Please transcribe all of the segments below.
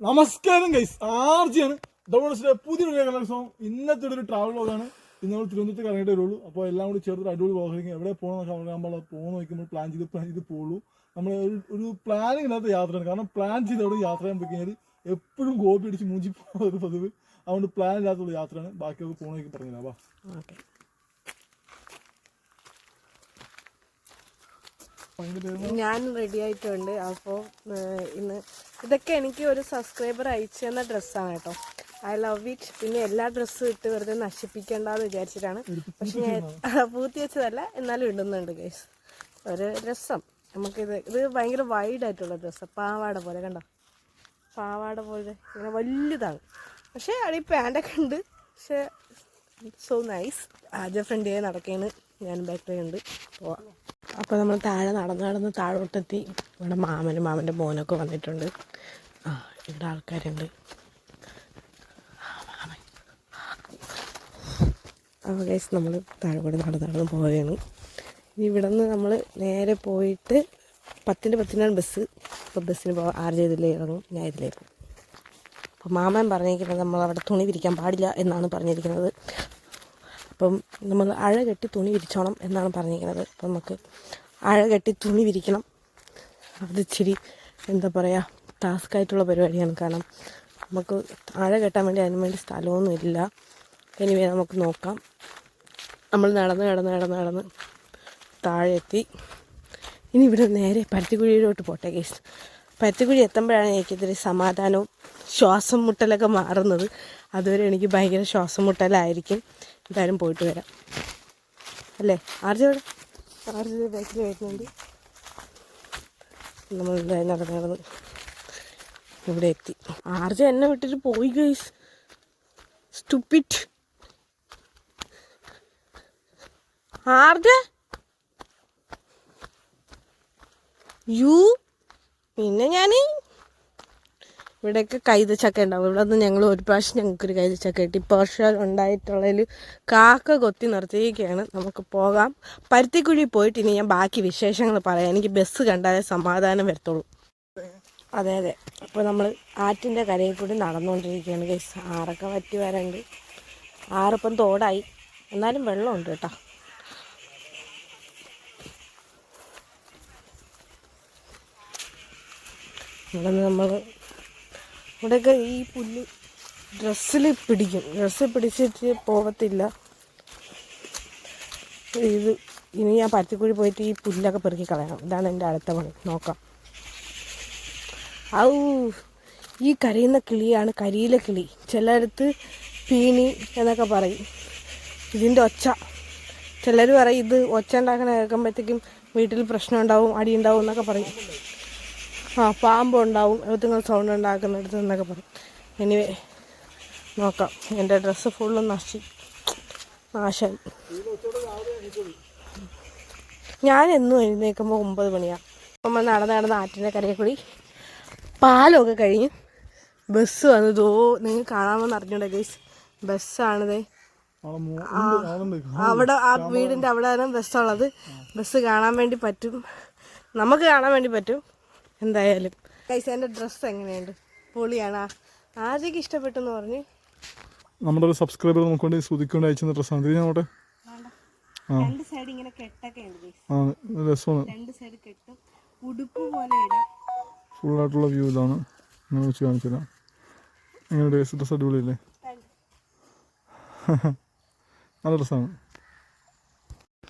നമസ്കാരം ഗൈസ് ആർജിയാണ്. ഡോണസിന്റെ പുതിയ സോങ് ഇന്നത്തെ ഒരു ട്രാവൽ വ്ളോഗാണ് ഇന്ന് നമ്മൾ തിരുവനന്തപുരത്ത് കറങ്ങിയിട്ട് വരുള്ളൂ. അപ്പോൾ എല്ലാം കൂടി ചേർത്ത് അടിപൊളി വ്ളോഗായിരിക്കും എവിടെ പോകണമെന്നൊക്കെ നമ്മൾ പോകുന്ന നോക്കുമ്പോൾ പ്ലാൻ ചെയ്ത് പ്ലാൻ ചെയ്ത് പോകുള്ളൂ നമ്മൾ ഒരു പ്ലാനിങ് ഇല്ലാത്ത യാത്രയാണ്. കാരണം പ്ലാൻ ചെയ്ത് അവിടെ യാത്ര ചെയ്യാൻ പോയി എപ്പോഴും ഗോപി അടിച്ച് മൂഞ്ചി പോകുന്ന പതിവ്. അതുകൊണ്ട് പ്ലാൻ ഇല്ലാത്തുള്ള യാത്രയാണ്. ബാക്കിയൊക്കെ പോകുന്നതൊക്കെ പറഞ്ഞില്ല വാ. ഓക്കെ ഞാൻ റെഡി ആയിട്ടുണ്ട്. അപ്പോൾ ഇന്ന് ഇതൊക്കെ എനിക്ക് ഒരു സബ്സ്ക്രൈബർ അയച്ചു തന്ന ഡ്രസ്സാണ് കേട്ടോ. ഐ ലവ് ഇറ്റ് പിന്നെ എല്ലാ ഡ്രസ്സും ഇട്ട് വെറുതെ നശിപ്പിക്കേണ്ടെന്ന് വിചാരിച്ചിട്ടാണ്. പക്ഷെ ഞാൻ പൂത്തി വെച്ചതല്ല എന്നാലും ഇടുന്നുണ്ട് ഗൈസ് ഒരു രസം. നമുക്കിത് ഇത് ഭയങ്കര വൈഡ് ആയിട്ടുള്ള ഡ്രസ്സ് പാവാട പോലെ കണ്ടോ? പാവാട പോലെ. ഇങ്ങനെ വലുതാണ്. പക്ഷേ ഈ പാന്റൊക്കെ ഉണ്ട്. പക്ഷേ സോ നൈസ് ആദ്യ ഫ്രണ്ട് ചെയ്ത് നടക്കുകയാണ് ഞാൻ ബാക്കിൽ ഉണ്ട്. പോവാം. അപ്പോൾ നമ്മൾ താഴെ നടന്ന് നടന്ന് താഴോട്ടെത്തി. ഇവിടെ മാമനും മാമന്റെ മോനൊക്കെ വന്നിട്ടുണ്ട്. ആ ഇവിടെ ആൾക്കാരുണ്ട്. അപ്പോൾ ഗൈസ് നമ്മൾ താഴെ കൂടെ നടന്ന് നടന്ന് പോവുകയാണ് ഇനി ഇവിടെ നിന്ന് നമ്മൾ നേരെ പോയിട്ട് പത്തിന്റെ പത്തിനാണ് ബസ് അപ്പോൾ ബസ്സിന് പോകാൻ ആറ് ഇതിലേ ഇറങ്ങും. ഞാൻ ഇതിലേ പോകും. അപ്പോൾ മാമൻ പറഞ്ഞിരിക്കുന്നത് നമ്മൾ അവിടെ തുണി വിരിക്കാൻ പാടില്ല എന്നാണ് പറഞ്ഞിരിക്കുന്നത്. അപ്പം നമ്മൾ അഴ കെട്ടി തുണി വിരിച്ചോണം എന്നാണ് പറഞ്ഞിരിക്കുന്നത്. അപ്പം നമുക്ക് അഴ കെട്ടി തുണി വിരിക്കണം. അത് ഇച്ചിരി എന്താ പറയുക ടാസ്ക് ആയിട്ടുള്ള പരിപാടിയാണ്. കാരണം നമുക്ക് അഴ കെട്ടാൻ വേണ്ടി അതിന് വേണ്ടി സ്ഥലമൊന്നും ഇല്ല. എനിവേ നമുക്ക് നോക്കാം. നമ്മൾ നടന്ന് നടന്ന് നടന്ന് നടന്ന് താഴെ എത്തി ഇനി ഇവിടെ നേരെ പരുത്തിക്കുഴിയിലോട്ട് പോട്ടെ കേസ് പരുത്തിക്കുഴി എത്തുമ്പോഴാണ് എനിക്കിതൊരു സമാധാനവും ശ്വാസം മുട്ടലൊക്കെ മാറുന്നത്. അതുവരെ എനിക്ക് ഭയങ്കര ശ്വാസം മുട്ടലായിരിക്കും. എന്തായാലും പോയിട്ട് വരാം. അല്ലേ? ആർജി ആർജി ബാക്കിൽ വരുന്നുണ്ട്. നമ്മൾ എന്തായാലും നടന്ന് നടന്ന് ഇവിടെ എത്തി. ആർജി എന്നെ വിട്ടിട്ട് പോയി ഗൈസ് സ്റ്റുപ്പിറ്റ് ആർജ? യു പിന്നെ ഞാൻ ഇവിടെയൊക്കെ കൈതച്ചക്ക ഉണ്ടാവും. ഇവിടെ നിന്ന് ഞങ്ങൾ ഒരു പ്രാവശ്യം ഞങ്ങൾക്കൊരു കൈതച്ചക്ക കിട്ടി. ഇപ്പോൾ വർഷം ഉണ്ടായിട്ടുള്ളതിൽ കാക്ക കൊത്തി നിർത്തിയിരിക്കുകയാണ്. നമുക്ക് പോകാം. പരുത്തിക്കുഴി പോയിട്ട് ഇനി ഞാൻ ബാക്കി വിശേഷങ്ങൾ പറയാം. എനിക്ക് ബസ് കണ്ടാലേ സമാധാനം വരത്തുള്ളൂ. അതെ അതെ. അപ്പോൾ നമ്മൾ ആറ്റിന്റെ കരയിൽ കൂടി നടന്നുകൊണ്ടിരിക്കുകയാണ്. ആറൊക്കെ വറ്റി വരണ്ട്. ആറിപ്പം തോടായി. എന്നാലും വെള്ളമുണ്ട് കേട്ടോ. ഇവിടെ നമ്മൾ ഇവിടെയൊക്കെ ഈ പുല്ല് ഡ്രസ്സിൽ പിടിക്കും. ഡ്രസ്സ് പിടിച്ചിട്ട് പോകത്തില്ല. ഇത് ഇനി ഞാൻ പരുത്തിക്കുഴി പോയിട്ട് ഈ പുല്ലൊക്കെ പെറുക്കി കളയണം. ഇതാണ് എന്റെ അടുത്ത പണി. നോക്കാം. ഔ ഈ കരയുന്ന കിളിയാണ് കരിയിലെ കിളി. ചിലയിടത്ത് പീണി എന്നൊക്കെ പറയും. ഇതിന്റെ ഒച്ച. ചിലർ പറയും ഇത് ഒച്ച ഉണ്ടാക്കണ കേൾക്കുമ്പോഴത്തേക്കും വീട്ടിൽ പ്രശ്നം ഉണ്ടാവും അടി ഉണ്ടാവും എന്നൊക്കെ പറയും. ആ പാമ്പ് ഉണ്ടാവും എഴുത്തുങ്ങൾ സൗണ്ട് ഉണ്ടാക്കുന്നിടത്ത് എന്നൊക്കെ പറയും. എനിവേ നോക്കാം. എന്റെ ഡ്രസ്സ് ഫുള്ള് നശി നാശം. ഞാൻ എന്നും എഴുന്നേൽക്കുമ്പോൾ ഒമ്പത് മണിയാണ് അമ്മ നടന്ന് നടന്ന് ആറ്റിന്റെ കരയിൽ കൂടി പാലമൊക്കെ കഴിഞ്ഞ് ബസ് വന്നു ദോ നിങ്ങൾ കാണാമെന്ന് അറിഞ്ഞൂടെ ഗൈസ് ബസ്സാണിതേ അവിടെ ആ വീടിന്റെ അവിടെയാണ് ബസ്സുള്ളത് ബസ് കാണാൻ വേണ്ടി പറ്റും. നമുക്ക് കാണാൻ വേണ്ടി പറ്റും. എന്തായാലും. കൈസ എന്റെ ഡ്രസ്സ് എങ്ങനെയുണ്ട്? പൊളിയാണ്. ആദ്യമൊക്കെ ഇഷ്ടപ്പെട്ടെന്ന് പറഞ്ഞ്. നമ്മുടെ ഒരു സബ്സ്ക്രൈബർ നമുക്ക് വേണ്ടി ശ്രുതിക്കൊണ്ട് അയച്ചു ഡ്രസ്സാണ് അങ്ങോട്ടെ രണ്ട് സൈഡ് ഇങ്ങനെ കെട്ടൊക്കെ ഉണ്ട് guys. ആ രസമാണ്. രണ്ട് സൈഡ് കെട്ടും. ഉടുപ്പ് പോലെ ഇടാം. ഫുള്ളായിട്ടുള്ള വ്യൂ ഇതാണ്. ഞാൻ വെച്ച് കാണിച്ചു തരാം. എങ്ങനെ ഡ്രസ് അടിപൊളിയല്ലേ? നല്ല ഡ്രസ്സാണ്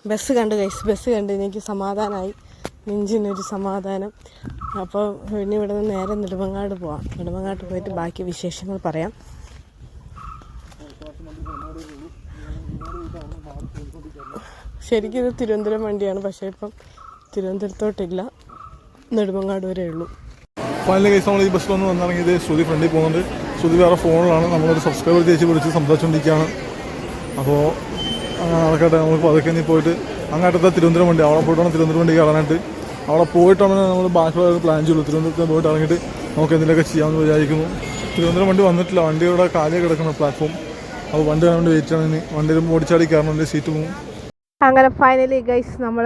ബസ് കണ്ടു ഗൈസ് ബസ് കണ്ട് എനിക്ക് സമാധാനമായി നെഞ്ചിനൊരു സമാധാനം. അപ്പോൾ ഇനി ഇവിടെ നിന്ന് നേരെ നെടുമങ്ങാട് പോവാം. നെടുമങ്ങാട്ട് പോയിട്ട് ബാക്കി വിശേഷങ്ങൾ പറയാം. ശരിക്കും ഇത് തിരുവനന്തപുരം വണ്ടിയാണ്. പക്ഷേ ഇപ്പം തിരുവനന്തപുരത്തോട്ടില്ല. നെടുമങ്ങാട് വരെ ഉള്ളൂ. ഫൈനലി കേസ് നമ്മൾ ഈ ബസ്സിൽ വന്ന് വന്നിറങ്ങിയത് ശ്രുതി ഫ്രണ്ടിൽ പോകുന്നുണ്ട്. ശ്രുതി വേറെ ഫോണിലാണ്. നമ്മളൊരു സബ്സ്ക്രൈബർ ചേച്ചി വിളിച്ച് സംസാരിച്ചുകൊണ്ടിരിക്കുകയാണ് അപ്പോൾ നടക്കട്ടെ നമ്മൾ അതൊക്കെ ഇനി പോയിട്ട് അങ്ങോട്ടത്തെ തിരുവനന്തപുരം വണ്ടി അവിടെ പോയിട്ടാണ് തിരുവനന്തപുരം വണ്ടി കയറാനായിട്ട്. അവിടെ പോയിട്ടാണ് നമ്മൾ ബാക്കിയുള്ള പ്ലാൻ ചെയ്യുള്ളൂ തിരുവനന്തപുരത്ത് പോയിട്ട് ഇറങ്ങിയിട്ട് നമുക്ക് എന്തെങ്കിലുമൊക്കെ ചെയ്യാമെന്ന് വിചാരിക്കുന്നു. തിരുവനന്തപുരം വണ്ടി വന്നിട്ടില്ല. വണ്ടിയുടെ കാലിൽ കിടക്കുന്ന പ്ലാറ്റ്ഫോം അപ്പോൾ വണ്ടി വേണ്ടി വെയിറ്റ് ആണ് വണ്ടിയിൽ ഓടിച്ചാടി കയറണം സീറ്റ് പോകും. അങ്ങനെ ഫൈനലി ഗൈസ് നമ്മൾ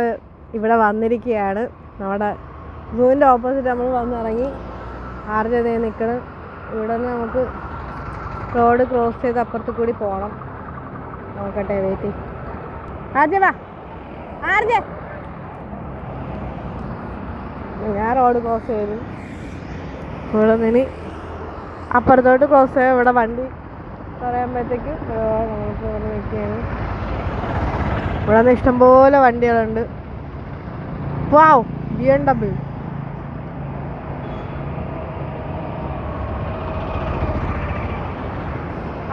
ഇവിടെ വന്നിരിക്കുകയാണ്. നമ്മുടെ സൂവിന്റെ ഓപ്പോസിറ്റ് നമ്മൾ വന്നിറങ്ങി. ആർജതയെ നിൽക്കണം ഇവിടെ നിന്ന് നമുക്ക് റോഡ് ക്രോസ് ചെയ്ത് അപ്പുറത്ത് കൂടി പോകണം നോക്കട്ടെ വെയിറ്റ് ആദ്യ വാ. ആർജെ? ഞാൻ റോഡ് ക്രോസ് ചെയ്തു. ഇവിടെ നിന്ന് അപ്പുറത്തോട്ട് ക്രോസ് ചെയ്യാം ഇവിടെ വണ്ടി പറയുമ്പോഴത്തേക്ക് ഇവിടെ നിൽക്കുകയാണ്. ഇവിടെ നിന്ന് ഇഷ്ടംപോലെ വണ്ടികളുണ്ട്. വാവ് ബി എം ഡബ്ല്യു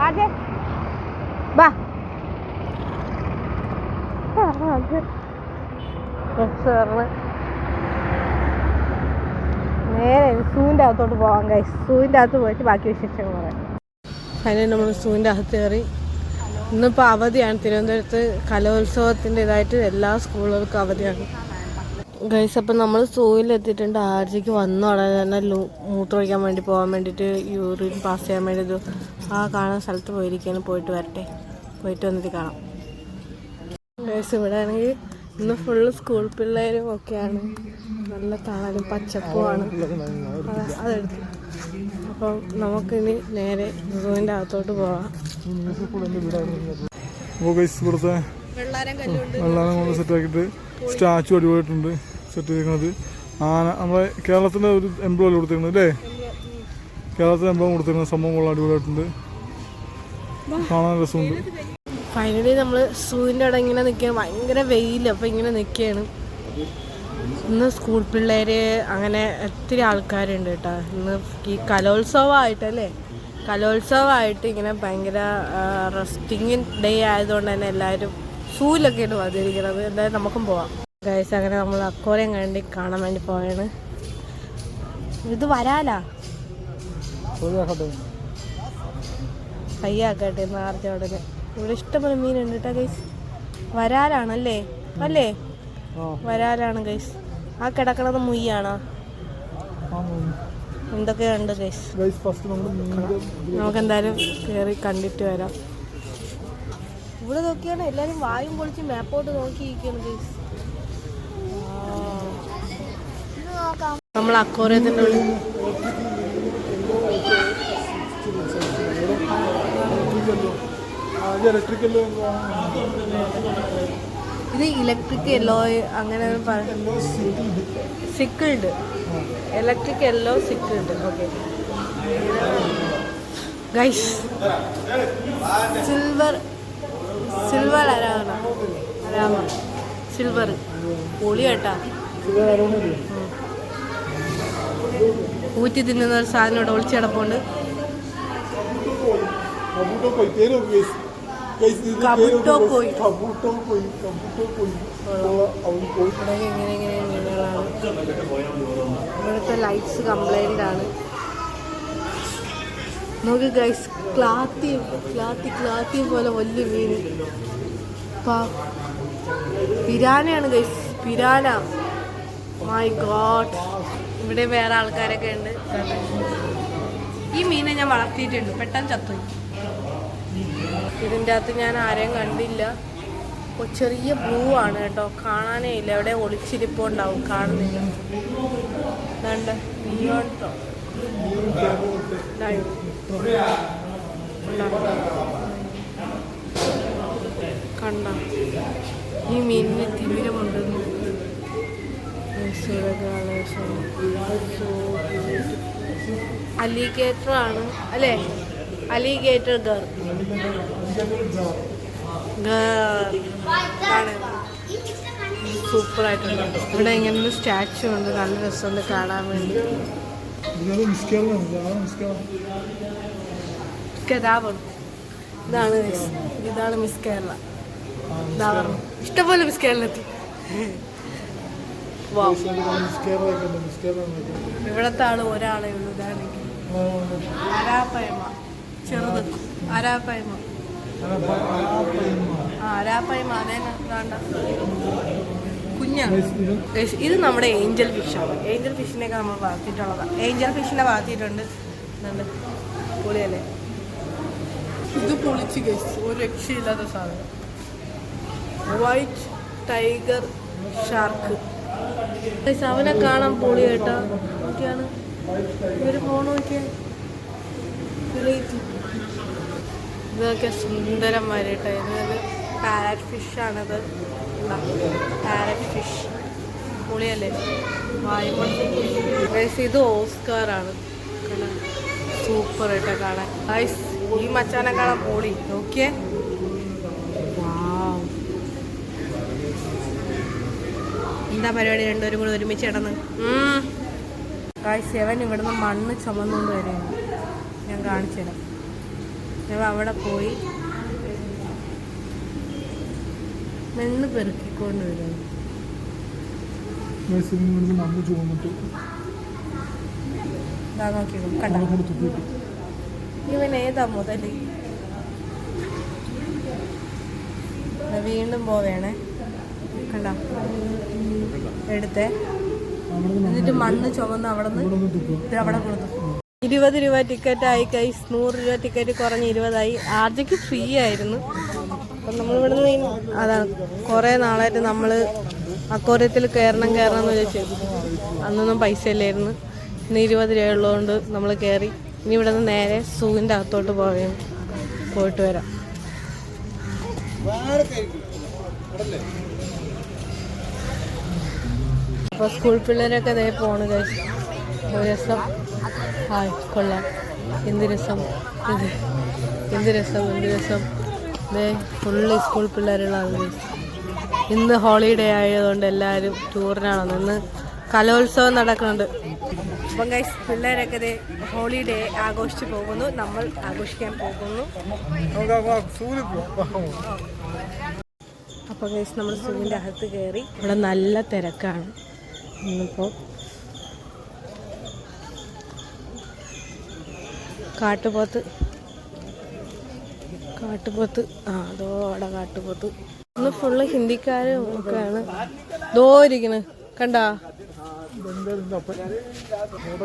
ആദ്യ ബാ ആദ്യ ബസ് നേരെ സൂവിന്റെ അകത്തോട്ട് പോകാം കൈ സൂവിന്റെ അകത്ത് പോയിട്ട് ബാക്കി വിശേഷങ്ങൾ പറയാം. അതിന് നമ്മൾ സൂവിന്റെ അകത്ത് കയറി. ഇന്നിപ്പോൾ അവധിയാണ്. തിരുവനന്തപുരത്ത് കലോത്സവത്തിന്റെ ഇതായിട്ട് എല്ലാ സ്കൂളുകൾക്കും അവധിയാണ്. ഗൈസ് അപ്പം നമ്മൾ സൂവിലെത്തിയിട്ടുണ്ട് ആർജിക്ക് വന്ന ഉടനെ തന്നെ ലൂ മൂത്രമൊഴിക്കാൻ വേണ്ടി പോകാൻ വേണ്ടിയിട്ട് യൂറിൻ പാസ് ചെയ്യാൻ വേണ്ടി ആ കാണുന്ന സ്ഥലത്ത് പോയിരിക്കാനും പോയിട്ട് വരട്ടെ. പോയിട്ട് വന്നിട്ട് കാണാം. ഗൈസ് ഇവിടെ ആണെങ്കിൽ ഇന്ന് ഫുള്ള് സ്കൂൾ പിള്ളേരും ഒക്കെയാണ്. നല്ല തണലും പച്ചപ്പുമാണ്. അതെ, അതെടുത്തു. അപ്പം നമുക്കിനി നേരെ ഗുരുവിന്റെ അകത്തോട്ട് പോവാം. അപ്പോൾ ഇവിടുത്തെ വെള്ളാരം കൊണ്ട് സെറ്റ് ആക്കിയിട്ട് സ്റ്റാച്ചു അടിപൊളിയായിട്ടുണ്ട്. സെറ്റ് ചെയ്തിരിക്കുന്നത് ആന നമ്മളെ കേരളത്തിന്റെ ഒരു എംബ്ലം കൊടുത്തിരുന്നത് അല്ലേ? കേരളത്തിന്റെ എംബ്ലം കൊടുത്തിരുന്ന സംഭവം കൊള്ളാം അടിപൊളിയായിട്ടുണ്ട്. കാണാൻ രസമുണ്ട്. ഫൈനലി നമ്മൾ സൂവിന്റെ അവിടെ ഇങ്ങനെ നിൽക്കുകയാണ്. ഭയങ്കര വെയിൽ അപ്പോൾ ഇങ്ങനെ നിൽക്കുകയാണ്. ഇന്ന് സ്കൂൾ പിള്ളേർ അങ്ങനെ ഒത്തിരി ആൾക്കാരുണ്ട് കേട്ടോ. ഇന്ന് ഈ കലോത്സവമായിട്ടല്ലേ? കലോത്സവമായിട്ട് ഇങ്ങനെ ഭയങ്കര റെസ്റ്റിംഗ് ഡേ ആയതുകൊണ്ട് തന്നെ എല്ലാവരും സൂവിലൊക്കെയാണ് വന്നിരിക്കുന്നത്. എന്തായാലും നമുക്കും പോവാം. ഗൈസ് അങ്ങനെ നമ്മൾ അക്കോരം കണ്ടി കാണാൻ വേണ്ടി പോവാണ്. ഇത് വരാലാ കയ്യാക്കട്ടെ നാർച്ച ഉടനെ ഇവിടെ ഇഷ്ടംപോലെ മീനുണ്ട് കേട്ടോ ഗൈസ് വരാലാണല്ലേ അല്ലേ വരാലാണ് ഗൈസ് ആ കിടക്കണത് മുയ്യാണോ എന്തൊക്കെയുണ്ട് ഗൈസ് നമുക്ക് എന്തായാലും കയറി കണ്ടിട്ട് വരാം ഇവിടെ നോക്കിയാണ് എല്ലാരും വായും പൊളിച്ച് മാപ്പോട്ട് നോക്കിയിരിക്കുകയാണ് ഗൈസ് നമ്മൾ അക്കോറിയത്തിന്റെ ഉള്ളിൽ ഇത് ഇലക്ട്രിക് യെല്ലോ അങ്ങനെ cichlid electric yellow cichlid okay guys silver silver അരാമ അരാമ. Silver പൊളി കേട്ടാ. ഊറ്റി തിന്നുന്ന ഒരു സാധനം ഇവിടെ ഒളിച്ച് കിടപ്പുണ്ട്. കബൂട്ടോ പോയി കബുട്ടോ ഇത് കബൂട്ടോ കോയി. കബൂട്ടോ പോയി കബൂട്ടോ പോയി ഇവിടെ ഇങ്ങനെ ഇങ്ങനെ മീനുകളാണ്. ഇവിടുത്തെ ലൈറ്റ്സ് കംപ്ലൈന്റ് ആണ്. നോക്ക് ഗൈസ് ക്ലാത്തി ക്ലാത്തി ക്ലാത്തി പോലെ വലിയ മീൻ. പിരാനയാണ് ഗൈസ് പിരാന. മൈ ഗോഡ് ഇവിടെ വേറെ ആൾക്കാരൊക്കെ ഉണ്ട്. ഈ മീനെ ഞാൻ വളർത്തിയിട്ടുണ്ട്. പെട്ടെന്ന് ചത്തുപോയി. ഇതിന്റെ അകത്ത് ഞാൻ ആരെയും കണ്ടില്ല. ചെറിയ ബ്ലൂ ആണ് കേട്ടോ. കാണാനേ ഇല്ല. എവിടെ ഒളിച്ചിരിപ്പുണ്ടാവും കാണുന്നില്ല. കണ്ട. ഈ മീനിന് തിമിരമുണ്ട് അലിഗേറ്റർ ആണ് അല്ലേ? അലിഗേറ്റർ ഗർ സൂപ്പർ ആയിട്ടുണ്ട് ഇവിടെ ഇങ്ങനെ ഒരു സ്റ്റാച്ചു ഉണ്ട് നല്ല രസമുണ്ട് കാണാൻ വേണ്ടി ഇതാണ് കഥാപം ഇതാണ് മിസ് കേരള. ഇഷ്ടപോലെ മിസ് കേരളത്തിൽ മിസ്കേറാണ് ഇവിടത്തെ ആൾ ഒരാളേ ഉള്ളൂ ഇതാണെങ്കിൽ. അരാപ്പയമ ചെറുത്. അരാപ്പയമ കുഞ്ഞാണ് ഇത് നമ്മുടെ ഏഞ്ചൽ ഫിഷാണ് ഏഞ്ചൽ ഫിഷിനെയൊക്കെ നമ്മൾ വളർത്തിയിട്ടുള്ളതാണ് ഏഞ്ചൽ ഫിഷിനെ വളർത്തിയിട്ടുണ്ട്. പൊളിയല്ലേ? ഇത് പൊളിച്ച് ഗൈസ് ഒരു രക്ഷയില്ലാത്ത സാധനം. വൈറ്റ് ടൈഗർ ഷാർക്ക് ഗൈസ് അവനെ കാണാൻ പൊളി കേട്ടോ. നോക്കിയാണ്. ഇവർ ഫോൺ നോക്കിയാ? നോക്കിയ സുന്ദരന്മാരായിട്ട് ഇത് പാരറ്റ് ഫിഷാണിത് പാരറ്റ് ഫിഷ് പുളിയല്ലേ? വായുമ്പോൾ ഇത് ഓസ്കാറാണ് സൂപ്പർ ആയിട്ട് കാണാൻ. ഐസ് ഈ മച്ചാനെ കാണാൻ പൊളി. നോക്കിയേ. എന്താ പരിപാടി? രണ്ടുപേരും കൂടെ ഒരുമിച്ച് ഇടന്ന് കായ് സെവൻ ഇവിടുന്ന് മണ്ണ് ചുമന്നുകൊണ്ട് വരെയാണ് ഞാൻ കാണിച്ചു തരാം ഞാൻ അവിടെ പോയി. മെന്ന് പെറുക്കിക്കൊണ്ട് വരുന്നു മണ്ണ് ചുവന്നിട്ട് ഇവൻ ഏതാ മുതൽ? വീണ്ടും പോവേണേ. കണ്ട? എടുത്തേ. എന്നിട്ട് മണ്ണ് ചുമന്ന് അവിടെ നിന്ന് അവിടെ കൊടുത്തു. ഇരുപത് രൂപ ടിക്കറ്റ് ആയി കൈസ് നൂറ് രൂപ ടിക്കറ്റ് കുറഞ്ഞ് ഇരുപതായി. ആർജയ്ക്ക് ഫ്രീ ആയിരുന്നു. അപ്പം നമ്മളിവിടെ നിന്ന് അതാണ്. കുറേ നാളായിട്ട് നമ്മൾ അക്കോരത്തിൽ കയറണം കയറണം എന്ന് വിചാരിച്ചു. അന്നൊന്നും പൈസ ഇല്ലായിരുന്നു. ഇന്ന് ഇരുപത് രൂപ ഉള്ളതുകൊണ്ട് നമ്മൾ കയറി ഇനി ഇവിടെ നിന്ന് നേരെ സൂവിന്റെ അകത്തോട്ട് പോവുകയും പോയിട്ട് വരാം. അപ്പോൾ സ്കൂൾ പിള്ളേരൊക്കെ അതേ പോണ് കഴിച്ചു ഒരു രസം. ഹായ് കൊള്ളാം. എന്ത് രസം. ഇത് എന്ത് രസം എന്ത് രസം. ഇതേ ഫുള്ള് സ്കൂൾ പിള്ളേരുള്ള. ഇന്ന് ഹോളിഡേ ആയതുകൊണ്ട് എല്ലാവരും ടൂറിനാണ് ഇന്ന് കലോത്സവം നടക്കുന്നുണ്ട്. അപ്പം ഗൈസ് പിള്ളേരൊക്കെ ഇതേ ഹോളിഡേ ആഘോഷിച്ച് പോകുന്നു. നമ്മൾ ആഘോഷിക്കാൻ പോകുന്നു. അപ്പോൾ ഗൈസ് നമ്മൾ സൂവിന്റെ അകത്ത് കയറി. ഇവിടെ നല്ല തിരക്കാണ്. ഇന്നിപ്പോൾ കാട്ടുപോത്ത്. കാട്ടുപോത്ത്. ആ അതോ അവിടെ കാട്ടുപോത്ത്. ഇന്ന് ഫുള്ള് ഹിന്ദിക്കാരും ഒക്കെയാണ്. ദോ ഇരിക്കണ്. കണ്ടാ?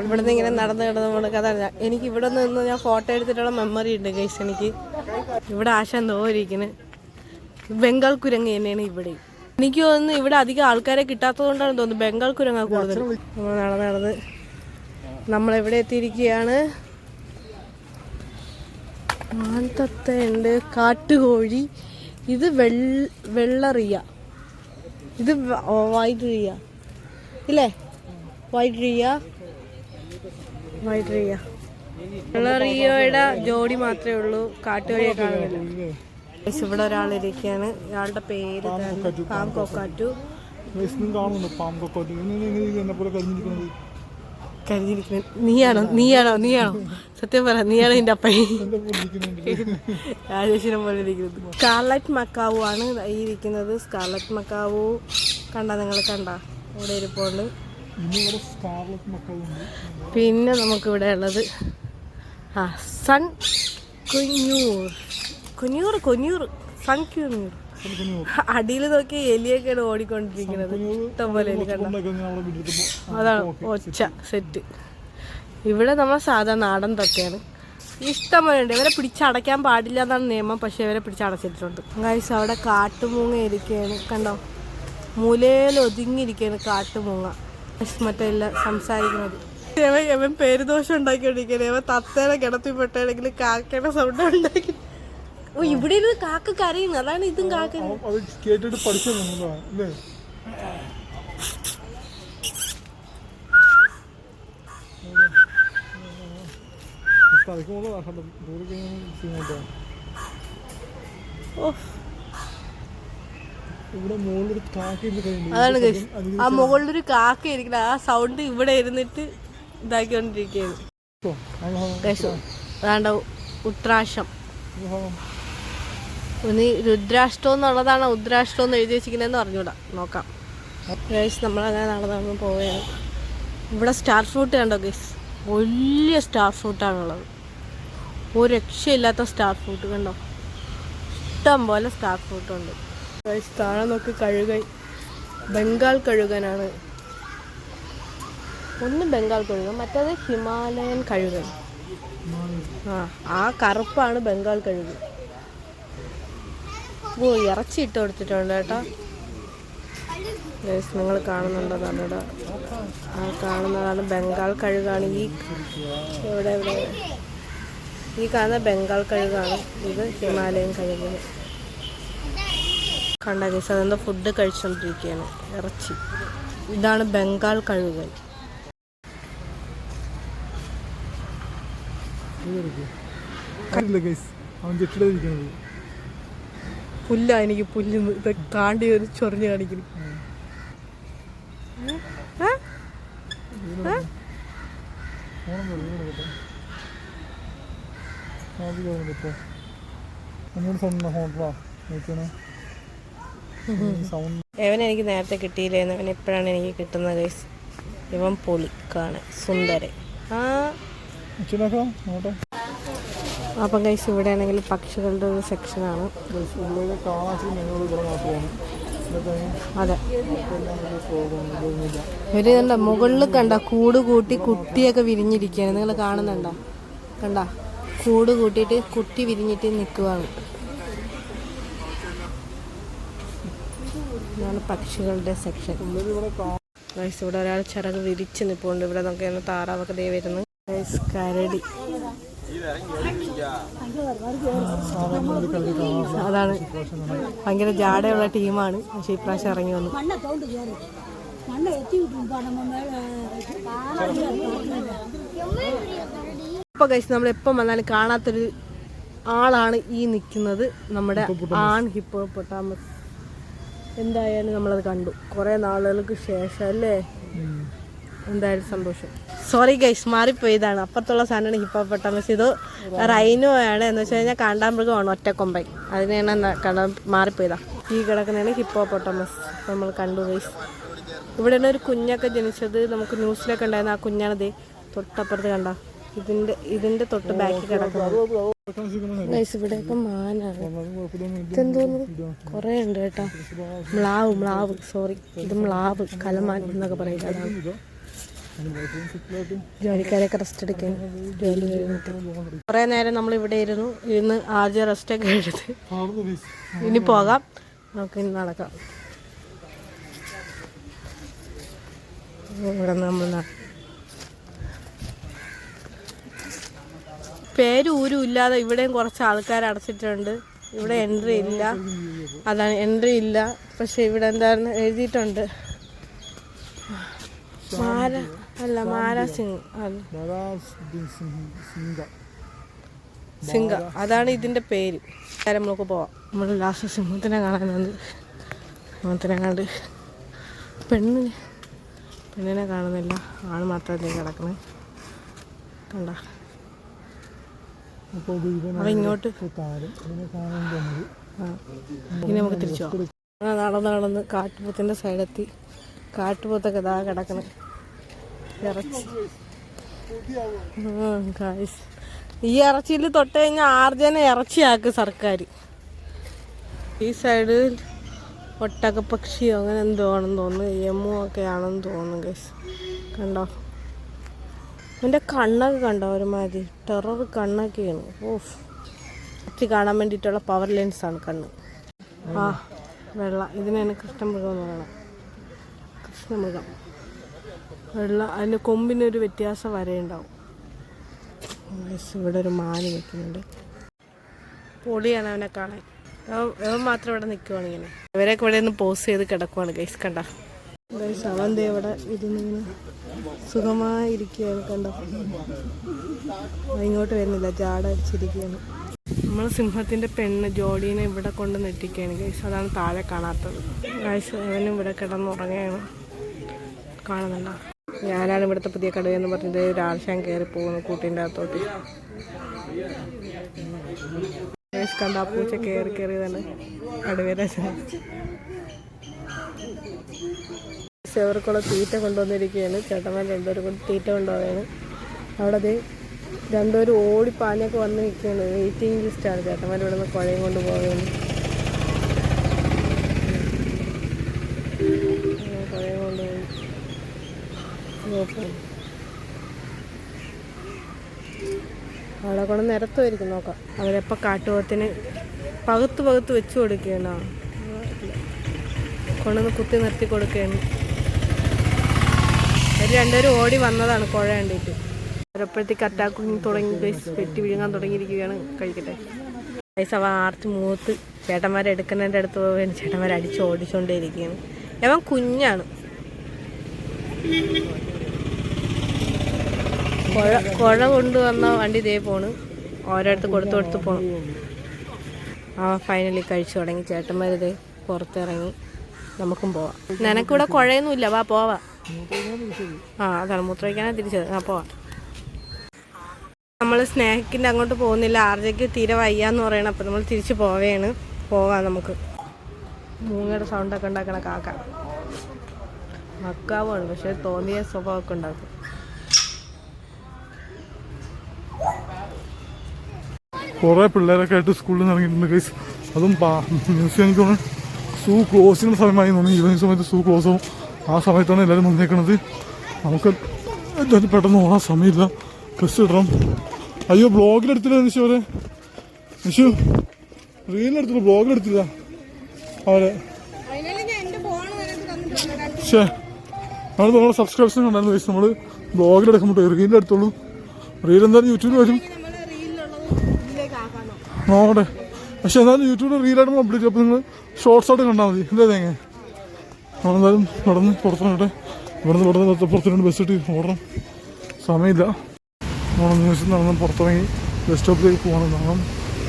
ഇവിടെ നിന്ന് ഇങ്ങനെ നടന്നു കിടന്ന് നമ്മൾ കഥ എനിക്ക് ഇവിടെ നിന്ന് ഞാൻ ഫോട്ടോ എടുത്തിട്ടുള്ള മെമ്മറി ഉണ്ട് ഗൈസ് എനിക്ക്. ഇവിടെ ആശ ദോ ഇരിക്കണ്. ബംഗാൾ കുരങ്ങ് തന്നെയാണ് ഇവിടെ എനിക്ക് തോന്നുന്നു ഇവിടെ അധികം ആൾക്കാരെ കിട്ടാത്തത് കൊണ്ടാണ് തോന്നുന്നത് ബംഗാൾ കുരങ്ങ കൂടുതൽ. നമ്മൾ നടന്ന് നടന്ന് നമ്മളെവിടെ എത്തിയിരിക്കുകയാണ്? മാന്തത്തയുണ്ട് കാട്ടുകോഴി ഇത് വെള്ള വെള്ളറിയ. ഇത് വൈറ്റ് റിയ ഇല്ലേ? വൈറ്റ് റിയ വൈറ്റ് റിയ വെള്ളറിയയുടെ ജോഡി മാത്രമേ ഉള്ളൂ കാട്ടുകോഴിയെ കാണുന്നില്ല. ഇവിടെ ഒരാൾ ഇരിക്കുകയാണ്. ഇയാളുടെ പേര് പാമ്പ് പാം കൊക്കാറ്റു കാണുന്നു കാണുന്നുണ്ട് കൊക്കാറ്റു എന്നെ പോലെ കരുതിയിരിക്കുന്നത്. നീയാണോ? നീയാണോ? നീയാണോ? സത്യം പറ നീയാണോ എന്റെ ഇരിക്കുന്നുണ്ട് രാജേശ്വരം പോലെ ഇരിക്കുന്നത്. സ്കാർലറ്റ് മക്കാവു ആണ് ഈ ഇരിക്കുന്നത്. സ്കാർലറ്റ് മക്കാവു കണ്ട നിങ്ങൾ കണ്ട? ഇവിടെ ഇരിപ്പുണ്ട്. പിന്നെ നമുക്കിവിടെ ഉള്ളത് ആ sun conure. Conure conure. Sun കുഞ്ഞൂർ. അടിയിൽ നോക്കി എലിയൊക്കെയാണ് ഓടിക്കൊണ്ടിരിക്കുന്നത്. ഇഷ്ടംപോലെ എലി കണ്ട? അവിടെ അതാണ് ഒച്ച സെറ്റ്. ഇവിടെ നമ്മൾ സാധാ നാടൻ തൊക്കെയാണ്. ഇഷ്ടം ഉണ്ട്. ഇവരെ പിടിച്ചടയ്ക്കാൻ പാടില്ല എന്നാണ് നിയമം. പക്ഷേ ഇവരെ പിടിച്ചടച്ചിട്ടുണ്ട് ഗൈസ് അവിടെ കാട്ടുമൂങ്ങ ഇരിക്കുകയാണ്. കണ്ടോ? മൂലയിൽ ഒതുങ്ങിയിരിക്കുകയാണ് കാട്ടുമൂങ്ങ. മറ്റേ സംസാരിക്കുന്നത്. ഇവൻ പേരുദോഷം ഉണ്ടാക്കിക്കൊണ്ടിരിക്കുകയാണ്. ഇവൻ തത്തേനെ കിടത്തിപ്പെട്ടാണെങ്കിൽ കാക്കയുടെ സൗണ്ട് ഉണ്ടാക്കി ഓ ഇവിടെ ഇരുന്ന് കാക്ക കരയുന്നു. അതാണ് ഇതും കാക്ക. അത് കേട്ടിട്ട് അതാണ് ആ മുകളിലൊരു കാക്ക ഇരിക്കുന്നത് ആ സൗണ്ട് ഇവിടെ ഇരുന്നിട്ട് ഇതാക്കിക്കൊണ്ടിരിക്കുകയാണ്. ഗൈസ് അതാണ്ട ഉത്രാശം. ഇനി രുദ്രാഷ്ടം എന്നുള്ളതാണ് ഉദ്രാഷ്ടം എന്ന് എഴുതി വെച്ചിരിക്കുന്നതെന്ന് അറിഞ്ഞൂടാ നോക്കാം. ഗൈസ് നമ്മളങ്ങനെ നടന്നു പോവുകയാണ്. ഇവിടെ സ്റ്റാർ ഫ്രൂട്ട് കണ്ടോ ഗൈസ് വലിയ സ്റ്റാർ ഫ്രൂട്ടാണുള്ളത് ഒരു രക്ഷയില്ലാത്ത സ്റ്റാർ ഫ്രൂട്ട് കണ്ടോ? ഇഷ്ടം പോലെ സ്റ്റാർ ഫ്രൂട്ട് ഉണ്ട്. ഗൈസ് താഴെ നോക്കി കഴുകൻ. ബംഗാൾ കഴുകനാണ്. ഒന്ന് ബംഗാൾ കഴുകൻ മറ്റേത് ഹിമാലയൻ കഴുകൻ. ആ ആ കറുപ്പാണ് ബംഗാൾ കഴുകൻ. ഓ ഇറച്ചി ഇട്ട് കൊടുത്തിട്ടുണ്ട് കേട്ടോ. നിങ്ങൾ കാണുന്നുണ്ടോ? നമ്മുടെ ആ കാണുന്നതാണ് ബംഗാൾ കഴുകാണ്. ഈ ഇവിടെ ഇവിടെ. ഈ കാണുന്ന ബംഗാൾ കഴുകാണ്. ഇത് ഹിമാലയൻ കഴുകുന്നത് കണ്ട കേസ് അതെന്താ ഫുഡ് കഴിച്ചുകൊണ്ടിരിക്കുകയാണ് ഇറച്ചി. ഇതാണ് ബംഗാൾ കഴുകൻ അവൻ ജെട്ടിലിരിക്കുന്നത് പുല്ല എനിക്ക് പുല്ല് ഇത് കാണ്ടി ഒരു ചൊറിഞ്ഞ് കാണിക്കുന്നു. എവൻ എനിക്ക് നേരത്തെ കിട്ടിയില്ലായിരുന്നു അവൻ എപ്പോഴാണ് എനിക്ക് കിട്ടുന്നത് ഗൈസ് ഇവൻ പൊളിക്കാണ് സുന്ദരൻ. ആ. അപ്പം കഴിച്ച് ഇവിടെ ആണെങ്കിൽ പക്ഷികളുടെ ഒരു സെക്ഷനാണ് അതെ. ഒരു കണ്ട മുകളിൽ കണ്ട കൂട് കൂട്ടി കുട്ടിയൊക്കെ വിരിഞ്ഞിരിക്കുകയാണ്. നിങ്ങൾ കാണുന്നുണ്ടോ? കണ്ട? കൂട് കൂട്ടിയിട്ട് കുട്ടി വിരിഞ്ഞിട്ട് നിൽക്കുവാണ്. ഇതാണ് പക്ഷികളുടെ സെക്ഷൻ ഗൈസ് ഇവിടെ ഒരാൾ ചിറക് വിരിച്ച് നിൽപ്പുണ്ട് ഇവിടെ നമുക്ക് താറാവൊക്കെ ദേ വരുന്നു. ഗൈസ് കരടി. അതാണ്. ഭയങ്കര ജാടയുള്ള ടീമാണ്. പക്ഷേ ഇപ്രാവശ്യം ഇറങ്ങി വന്നു. ഇപ്പൊ കഴിച്ച് നമ്മളെപ്പം വന്നാലും കാണാത്തൊരു ആളാണ് ഈ നിൽക്കുന്നത് നമ്മുടെ ആൺ ഹിപ്പോ പൊട്ടാമസ് എന്തായാലും നമ്മളത് കണ്ടു. കുറേ നാളുകൾക്ക് ശേഷം അല്ലേ? എന്തായാലും സന്തോഷം. സോറി ഗൈസ് മാറിപ്പോയതാണ്. അപ്പുറത്തുള്ള സാധനമാണ് ഹിപ്പോ പെട്ടെന്ന് ഇത്. റൈനോ ആണ്. എന്ന് വെച്ച് കഴിഞ്ഞാൽ കാണ്ടാമൃഗമാണ് ഒറ്റക്കൊമ്പൻ. അതിനെയാണ് കണ്ട മാറിപ്പോയതാ. ഈ കിടക്കുന്നതാണ് ഹിപ്പോ പൊട്ടമസ് നമ്മൾ കണ്ടു ഗൈസ് ഇവിടെയാണ് ഒരു കുഞ്ഞൊക്കെ ജനിച്ചത് നമുക്ക് ന്യൂസിലൊക്കെ ഉണ്ടായിരുന്ന ആ കുഞ്ഞാണിത് തൊട്ടപ്പുറത്ത് കണ്ട. ഇതിന്റെ ഇതിന്റെ തൊട്ട് ബാക്കിൽ കിടക്കുന്നത്. ഗൈസ് ഇവിടെയൊക്കെ മാനാണ്. ഇതെന്തോന്ന്? ഉണ്ട് കേട്ടോ. മ്ലാവ് മ്ലാവ്. സോറി ഇത് മ്ലാവ് കലമാൻ എന്നൊക്കെ പറയില്ല ജോലിക്കാരൊക്കെ റെസ്റ്റ് എടുക്കാൻ ജോലി കഴിഞ്ഞിട്ട്. കുറേ നേരം നമ്മൾ ഇവിടെ ഇരുന്നു ഇന്ന് ആദ്യ റെസ്റ്റ് ഒക്കെ എടുത്ത്. ഇനി പോകാം. നമുക്ക് ഇനി നടക്കാം. ഇവിടെ നമ്മൾ പേരൂരും ഇല്ലാതെ ഇവിടെയും കുറച്ച് ആൾക്കാർ അടച്ചിട്ടുണ്ട്. ഇവിടെ എൻട്രി ഇല്ല. അതാണ് എൻട്രി ഇല്ല. പക്ഷെ ഇവിടെ എന്തായിരുന്നു? എഴുതിയിട്ടുണ്ട്. മാര അല്ല മാര സിംഗ് സിംഗ് അതാണ് ഇതിന്റെ പേര്. നമ്മൾക്ക് നമുക്ക് പോവാം. നമ്മൾ ലാസ്റ്റ് സിംഹത്തിനെ കാണാൻ വന്ന് സിംഹത്തിനെ കണ്ട് പെണ്ണിന് പെണ്ണിനെ കാണുന്നില്ല. ആണ് മാത്രമല്ലേ കിടക്കണേ. കണ്ട. അപ്പോൾ ഇങ്ങോട്ട്. താരം. ഇതിനെ കാണാൻ ഇനി നമുക്ക് തിരിച്ചു പോവാം. നടന്ന് നടന്ന് കാട്ടുപോത്തിന്റെ സൈഡെത്തി. കാട്ടുപോത്തൊക്കെ ഇതാ കിടക്കണേ. ഇറച്ചി. ഈ ഇറച്ചിയിൽ തൊട്ട് കഴിഞ്ഞാൽ ആർജന ഇറച്ചിയാക്ക് സർക്കാർ ഈ സൈഡ് ഒട്ടകപ്പക്ഷിയോ അങ്ങനെ എന്തോ ആണെന്ന് തോന്നുന്നു. യമോ ഒക്കെ ആണെന്ന് തോന്നുന്നു ഗൈസ് കണ്ടോ? എന്റെ കണ്ണൊക്കെ കണ്ടോ ഒരുമാതിരി? ടെറർ കണ്ണൊക്കെയാണ്. ഓഫ് ഇറച്ചി കാണാൻ വേണ്ടിയിട്ടുള്ള പവർ ലെൻസാണ് കണ്ണ്. ആ വെള്ളം. ഇതിനാണ് കൃഷ്ണമൃഗം എന്ന് പറയണം കൃഷ്ണമൃഗം. വെള്ള അതിന്റെ കൊമ്പിനൊരു വ്യത്യാസം വരെയുണ്ടാവും ഇവിടെ ഒരു മാന് നിൽക്കുന്നുണ്ട്. പൊളിയാണ് അവനെ കാണാൻ. അവൻ മാത്രം ഇവിടെ നിൽക്കുവാണ് ഇങ്ങനെ. ഇവരൊക്കെ ഇവിടെ നിന്ന് പോസ് ചെയ്ത് കിടക്കുവാണ് ഗൈസ് കണ്ട. ഗൈസ് അവൻ ഇവിടെ ഇരുന്നിങ്ങനെ സുഖമായി ഇരിക്കുകയാണ് കണ്ടോ? ഇങ്ങോട്ട് വരുന്നില്ല ജാട അടിച്ചിരിക്കുകയാണ്. നമ്മൾ സിംഹത്തിന്റെ പെണ്ണ് ജോഡീനെ ഇവിടെ കൊണ്ട് നെറ്റിക്കുകയാണ് ഗൈസ് അതാണ് താഴെ കാണാത്തത്. ഗൈസ് അവനും ഇവിടെ കിടന്നുറങ്ങുകയാണ്. കാണുന്നുണ്ടോ ഞാനാണ് ഇവിടുത്തെ പുതിയ കടുവയെന്ന് പറഞ്ഞത്. ഒരാവശ്യം കയറി പോകുന്നു കൂട്ടിന്റെ അകത്തോട്ട്. കണ്ട പൂച്ച കയറി കയറി തന്നെ കടുവയുടെ അവർക്കുള്ള തീറ്റ കൊണ്ടുവന്നിരിക്കുകയാണ്. ചേട്ടന്മാർ രണ്ടുപേരും കൂടി തീറ്റ കൊണ്ടുപോവുകയാണ്. അവിടെ അത് രണ്ടുപേരും ഓടി പാഞ്ഞൊക്കെ വന്ന് നിൽക്കുകയാണ്. വെയിറ്റിംഗ് ലിസ്റ്റാണ് ചേട്ടന്മാർ ഇവിടെ നിന്ന് കുഴയും കൊണ്ട് പോവുകയാണ് കുഴയും കൊണ്ടുപോയി നോക്കാം അവിടെ കൊണ്ട് നിരത്തുമായിരിക്കും നോക്കാം. അവരെപ്പോൾ കാട്ടുപോത്തിന് പകുത്ത് പകുത്ത് വെച്ചു കൊടുക്കുകയാണ്. കൊണ്ടുവന്ന് കുത്തി നിർത്തി കൊടുക്കുകയാണ്. അവർ രണ്ടുപേരും ഓടി വന്നതാണ് കുഴ കണ്ടിട്ട്. അവരപ്പോഴത്തേക്ക് അറ്റാക്ക് തുടങ്ങി വെട്ടി വിഴുങ്ങാൻ തുടങ്ങിയിരിക്കുകയാണ്. കഴിക്കട്ടെ. പൈസ അവ ആർച്ച് മൂത്ത് ചേട്ടന്മാരെ എടുക്കുന്നതിന്റെ അടുത്ത് പോവുകയാണ്. ചേട്ടന്മാരെ അടിച്ച് ഓടിച്ചുകൊണ്ടേ ഇരിക്കുകയാണ് അവൻ കുഞ്ഞാണ്. കുഴ കുഴ കൊണ്ടുവന്ന വണ്ടി ഇതേ പോണ്. ഓരോരുത്തർ കൊടുത്തു കൊടുത്ത് പോണം. ആ ഫൈനലി കഴിച്ചു തുടങ്ങി. ചേട്ടന്മാരിത് പുറത്തിറങ്ങി. നമുക്കും പോവാം. നിനക്കിവിടെ കുഴയൊന്നുമില്ല. വാ പോവാ. ആ അതാണ്. മൂത്രമൊഴിക്കാനാണ് തിരിച്ചത്. ആ പോവാം. നമ്മൾ സ്നേഹിക്കിന്റെ അങ്ങോട്ട് പോകുന്നില്ല. ആർജയ്ക്ക് തീരെ വയ്യാന്ന് പറയണം. അപ്പം നമ്മൾ തിരിച്ചു പോവുകയാണ് പോവാം നമുക്ക്. മൂങ്ങയുടെ സൗണ്ടൊക്കെ ഉണ്ടാക്കണ കാക്ക. മക്കാവാണ്. പക്ഷെ തോന്നിയ സ്വഭാവമൊക്കെ ഉണ്ടാക്കും. കുറേ പിള്ളേരൊക്കെ ആയിട്ട് സ്കൂളിൽ നിന്ന് ഇറങ്ങിയിട്ടുണ്ട് ഗൈസ് അതും മ്യൂസിയം എനിക്ക് തോന്നുന്നു സൂ ക്ലോസിങ് സമയമായി തോന്നുന്നു. ഈവനിങ് സമയത്ത് സൂ ക്ലോസ് ആവും. ആ സമയത്താണ് എല്ലാവരും വന്നേക്കണത്. നമുക്ക് എന്തായാലും പെട്ടെന്ന് ഓടാൻ സമയമില്ല. ഡ്രസ് ഇടണം. അയ്യോ ബ്ലോഗിലെടുത്തില്ല നിഷു അവരെ? നിഷു റീലെടുത്തില്ല ബ്ലോഗിലെടുത്തില്ല അവരെ. പക്ഷേ നമ്മൾ നമ്മുടെ സബ്സ്ക്രിപ്ഷൻ ഗൈസ് നമ്മൾ ബ്ലോഗിലെടുക്കുമ്പോൾ റീലിലെടുത്തോളൂ റീൽ എന്തായാലും യൂട്യൂബിൽ വരും. നോക്കട്ടെ. പക്ഷെ എന്നാലും യൂട്യൂബിൽ റീലായിട്ട് അപ്ഡേറ്റ് അപ്പോൾ നിങ്ങൾ ഷോർട്സ് ആയിട്ട് കണ്ടാൽ മതി. എന്താ തേങ്ങ നമ്മളെന്തായാലും നടന്ന് പുറത്തിറങ്ങട്ടെ ഇവിടുന്ന് ഇവിടുന്ന് പുറത്തിറങ്ങി ബസ് ഇട്ട് ഓടണം. സമയമില്ല. നമ്മൾ ന്യൂസിൽ നടന്ന് പുറത്തിറങ്ങി ബസ് സ്റ്റോപ്പിലേക്ക് പോകണം. കാരണം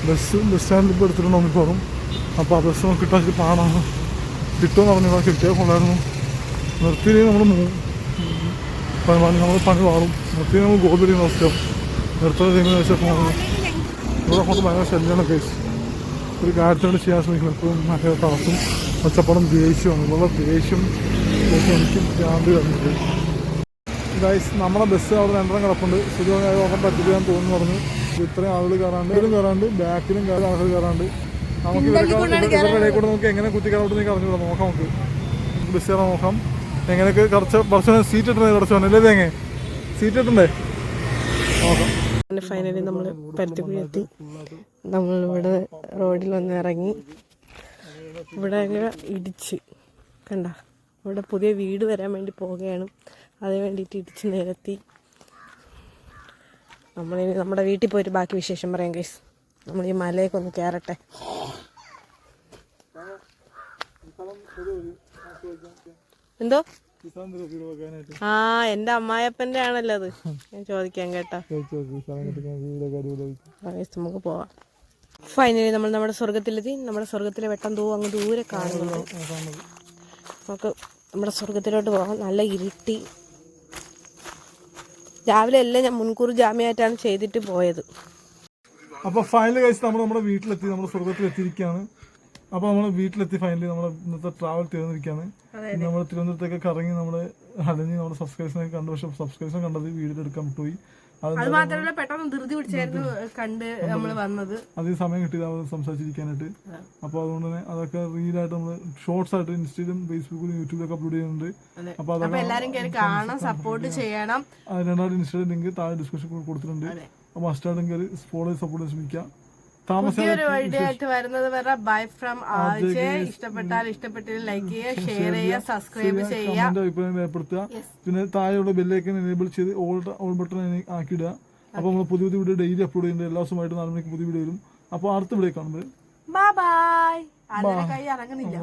ബസ് ബസ് സ്റ്റാൻഡിൽ ഇപ്പോൾ എടുത്തിട്ടുണ്ട് നമുക്ക് പോകും അപ്പോൾ ആ ബസ് നമുക്ക് കിട്ടാൻ പാടാണ്. കിട്ടുമെന്ന് പറഞ്ഞു കിട്ടിയാൽ കൊള്ളായിരുന്നു. നിർത്തിയില്ലെങ്കിൽ നമ്മൾ നമ്മൾ പണി മാറും നിർത്തി നമ്മൾ ഗോപിടി നിർത്താതെ എങ്ങനെ വെച്ചാൽ പോകുന്നത് ഇവിടെ കൊണ്ട് ഭയങ്കര ശല്യമാണ് കേസ് ഒരു കാര്യത്തോട് ചെയ്യാൻ ശ്രമിക്കുന്നത് എപ്പോഴും മറ്റേ തളർത്തും ഒച്ചപ്പടം ദേഷ്യമാണ് ഇവിടെ ദേഷ്യം എനിക്കും ഭ്രാന്ത് വരുന്നുണ്ട്. ഗൈസ് നമ്മുടെ ബസ് അവിടെ രണ്ടെണ്ണം കിടപ്പുണ്ട്. സുഖമായി ഓർമ്മ പറ്റില്ല എന്ന് തോന്നുന്നു പറഞ്ഞു. ഇത് ഇത്രയും ആളുകൾ കയറാണ്ട് ഇതിലും കയറാണ്ട് ബാക്കിലും കയറി ആളുകൾ കയറാണ്ട്. നമുക്ക് ഇവരുടെ ഇടയിൽ കൂടെ നമുക്ക് എങ്ങനെ കുത്തി കയറോട്ട് നീ കറഞ്ഞു നോക്കാം നമുക്ക്. ബസ് കയറാൻ നോക്കാം. എങ്ങനെയൊക്കെ കുറച്ച് കുറച്ച് സീറ്റ് ഇട്ടുണ്ട് കുറച്ച് അല്ലേ തേങ്ങ സീറ്റ് ഇട്ടണ്ടേ ഫൈനലി നമ്മൾ പരുത്തിക്കുഴി എത്തി. നമ്മളിവിടെ റോഡിൽ വന്ന് ഇറങ്ങി. ഇവിടെ അങ്ങനെ ഇടിച്ച് കണ്ട? ഇവിടെ പുതിയ വീട് വരാൻ വേണ്ടി പോവുകയാണ്. അതിന് വേണ്ടിയിട്ട് ഇടിച്ച് നിരത്തി. നമ്മളിനി നമ്മുടെ വീട്ടിൽ പോയിട്ട് ബാക്കി വിശേഷം പറയാം കേസ് നമ്മൾ ഈ മലയൊക്കെ ഒന്ന് കയറട്ടെ എന്തോ? ആ എന്റെ അമ്മായപ്പന്റെ ആണല്ലോ അത്. ഞാൻ ചോദിക്കാൻ കേട്ടോ. നമുക്ക് പോവാം. ഫൈനലി നമ്മൾ നമ്മുടെ സ്വർഗത്തിലെത്തി നമ്മുടെ സ്വർഗത്തിലെ വെട്ടം തൂ അങ്ങ് ദൂരെ കാണുന്നു നമുക്ക് നമ്മുടെ സ്വർഗത്തിലോട്ട് പോകാം നല്ല ഇരുട്ടി. രാവിലെ എല്ലാം ഞാൻ മുൻകൂർ ജാമ്യമായിട്ടാണ് ചെയ്തിട്ട് പോയത്. അപ്പൊ ഫൈനൽ കഴിച്ച് നമ്മൾ നമ്മുടെ വീട്ടിലെത്തി. നമ്മുടെ സ്വർഗത്തിൽ എത്തിയിരിക്കുകയാണ് അപ്പൊ നമ്മൾ വീട്ടിലെത്തി ഫൈനലി നമ്മൾ ഇന്നത്തെ ട്രാവൽ തീർന്നിരിക്കുകയാണ് നമ്മൾ തിരുവനന്തപുരത്തേക്ക് കറങ്ങി നമ്മൾ അലഞ്ഞ് നമ്മുടെ സബ്സ്ക്രൈബേഴ്സിനെ കണ്ടു. പക്ഷെ സബ്സ്ക്രൈബേഴ്സിനെ കണ്ടത് വീഡിയോ എടുക്കാൻ പോയി. അത് അത് മാത്രമല്ല പെട്ടെന്ന് ധൃതി പിടിച്ചായിരുന്നു കണ്ട് നമ്മൾ വന്നത്. അതേ സമയം കിട്ടിയത് അവർ സംസാരിച്ചിരിക്കാനായിട്ട്. അപ്പോൾ അതുകൊണ്ട് തന്നെ അതൊക്കെ റീലായിട്ട് നമ്മൾ ഷോർട്സ് ആയിട്ട് ഇൻസ്റ്റയിലും ഫേസ്ബുക്കിലും യൂട്യൂബിലൊക്കെ അപ്ലോഡ് ചെയ്യുന്നുണ്ട്. അപ്പോൾ അപ്പൊ അതൊക്കെ കയറി കാണാൻ സപ്പോർട്ട് ചെയ്യണം. ആ രണ്ടാമത് ഇൻസ്റ്റയുടെ ലിങ്ക് താഴെ ഡിസ്ക്രിപ്ഷൻ കൊടുത്തിട്ടുണ്ട്. അപ്പോൾ മസ്റ്റായിട്ടും കയറി ഫോളോ സപ്പോർട്ട് ശ്രമിക്കുക താമസം പുതിയൊരു വീഡിയോ ആയിട്ട് വരുന്നത് വരെ ബൈ ഫ്രം ആഴ്ച ഇഷ്ടപ്പെട്ടാൽ ഇഷ്ടപ്പെട്ടില്ല ലൈക്ക് ചെയ്യുക ഷെയർ ചെയ്യുക സബ്സ്ക്രൈബ് ചെയ്യുക. അഭിപ്രായം രേഖപ്പെടുത്തുക. പിന്നെ താഴെയുള്ള ബെല്ലൈക്കൻ എനേബിൾ ചെയ്ത് ഓൾ ഓൾ ബട്ടൺ ആക്കിയിടുക. അപ്പോൾ നമ്മൾ പുതിയ പുതിയ വീഡിയോ ഡെയിലി അപ്ലോഡ് ചെയ്യുന്നുണ്ട്. എല്ലാ ദിവസമായിട്ട് നാല് മണിക്ക് പുതിയ വീഡിയോ വരും. അപ്പോൾ അടുത്ത വീഡിയോ കാണുമ്പോൾ ബൈ ബൈ കൈ ഇറങ്ങുന്നില്ല.